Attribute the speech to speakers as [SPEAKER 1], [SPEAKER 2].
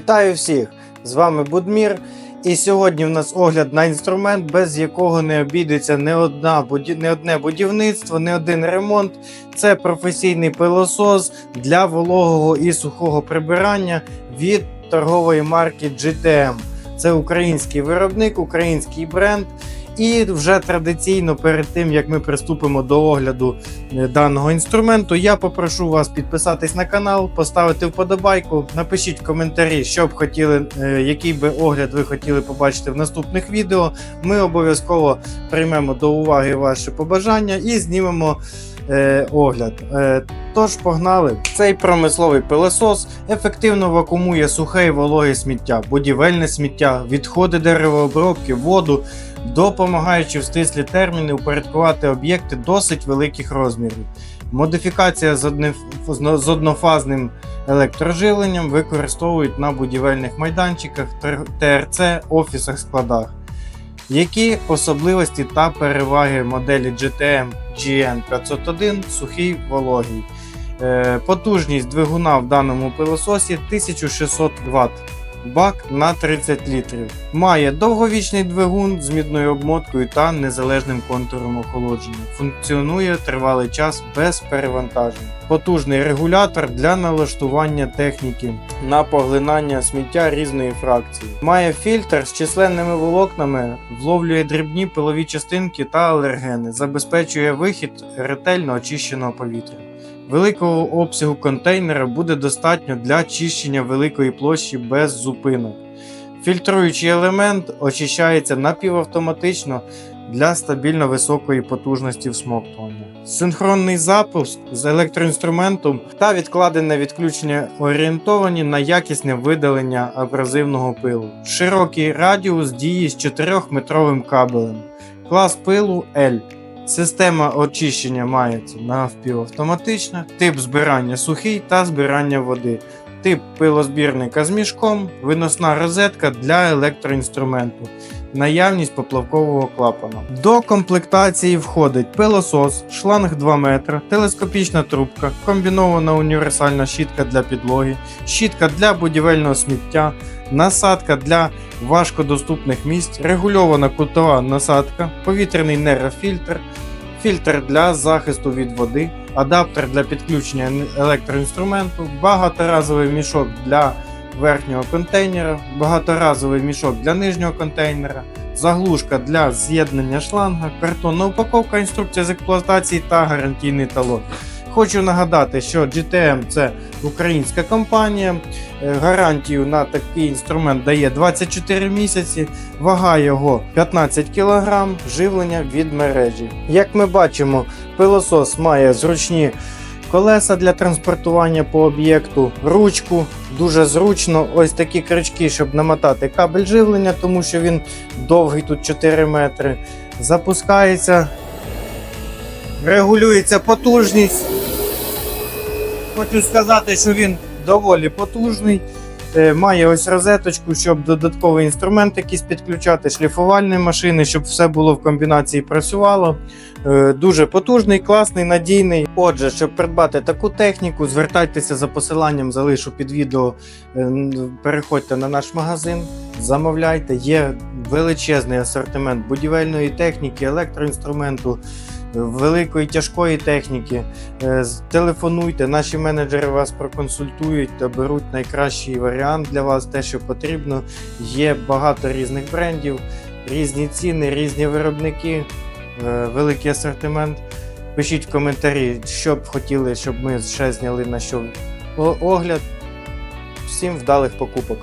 [SPEAKER 1] Вітаю всіх! З вами Будмір. І сьогодні в нас огляд на інструмент, без якого не обійдеться не, одна, не одне будівництво, не один ремонт. Це професійний пилосос для вологого і сухого прибирання від торгової марки GTM. Це український виробник, український бренд. І вже традиційно перед тим як ми приступимо до огляду е, даного інструменту, я попрошу вас підписатись на канал, поставити вподобайку, напишіть в коментарі, що б хотіли, е, який би огляд ви хотіли побачити в наступних відео. Ми обов'язково приймемо до уваги ваші побажання і знімемо е, огляд. Е, Тож погнали. Цей промисловий пилосос ефективно вакуумує сухе і вологе сміття, будівельне сміття, відходи деревообробки, воду, допомагаючи в стислі терміни упорядкувати об'єкти досить великих розмірів. Модифікація з, однофазним електроживленням використовують на будівельних майданчиках, ТРЦ, офісах, складах. Які особливості та переваги моделі GTM GN501 сухий вологий? Е, Потужність двигуна в даному пилососі 1600 Вт. Бак на 30 літрів. Має довговічний двигун з мідною обмоткою та незалежним контуром охолодження. Функціонує тривалий час без перевантажень. Потужний регулятор для налаштування техніки на поглинання сміття різної фракції. Має фільтр з численними волокнами, вловлює дрібні пилові частинки та алергени, забезпечує вихід ретельно очищеного повітря. Великого обсягу контейнера буде достатньо для чищення великої площі без зупинок. Фільтруючий елемент очищається напівавтоматично для стабільно високої потужності всмоктування. Синхронний запуск з електроінструментом та відкладене відключення орієнтовані на якісне видалення абразивного пилу. Широкий радіус дії з 4-метровим кабелем. Клас пилу L. Система очищення мається навпівавтоматична, тип збирання сухий та збирання води, тип пилозбірника з мішком, виносна розетка для електроінструменту, наявність поплавкового клапана. До комплектації входить пилосос, шланг 2 метри, телескопічна трубка, комбінована універсальна щітка для підлоги, щітка для будівельного сміття, насадка для важкодоступних місць, регульована кутова насадка, повітряний нейрофільтр, фільтр для захисту від води, адаптер для підключення електроінструменту, багаторазовий мішок для верхнього контейнера, багаторазовий мішок для нижнього контейнера, заглушка для з'єднання шланга, картонна упаковка, інструкція з експлуатації та гарантійний талон. Хочу нагадати, що GTM це українська компанія. Е, Гарантію на такий інструмент дає 24 місяці, вага його 15 кг, живлення від мережі. Як ми бачимо, пилосос має зручні колеса для транспортування по об'єкту, ручку, дуже зручно. Ось такі крючки, щоб намотати кабель живлення, тому що він довгий тут 4 метри. Запускається, регулюється потужність. Хочу сказати, що він доволі потужний. Е, Має ось розеточку, щоб додатковий інструмент якийсь підключати, шліфувальні машини, щоб все було в комбінації працювало. Е, Дуже потужний, класний, надійний. Отже, щоб придбати таку техніку, звертайтеся за посиланням, залишу під відео. Е, Переходьте на наш магазин, замовляйте. Є величезний асортимент будівельної техніки, електроінструменту, великої тяжкої техніки. Е, Телефонуйте, наші менеджери вас проконсультують та беруть найкращий варіант для вас, те, що потрібно. Є багато різних брендів, різні ціни, різні виробники, е, великий асортимент. Пишіть в коментарі, що б хотіли, щоб ми ще зняли на що огляд. Всім вдалих покупок!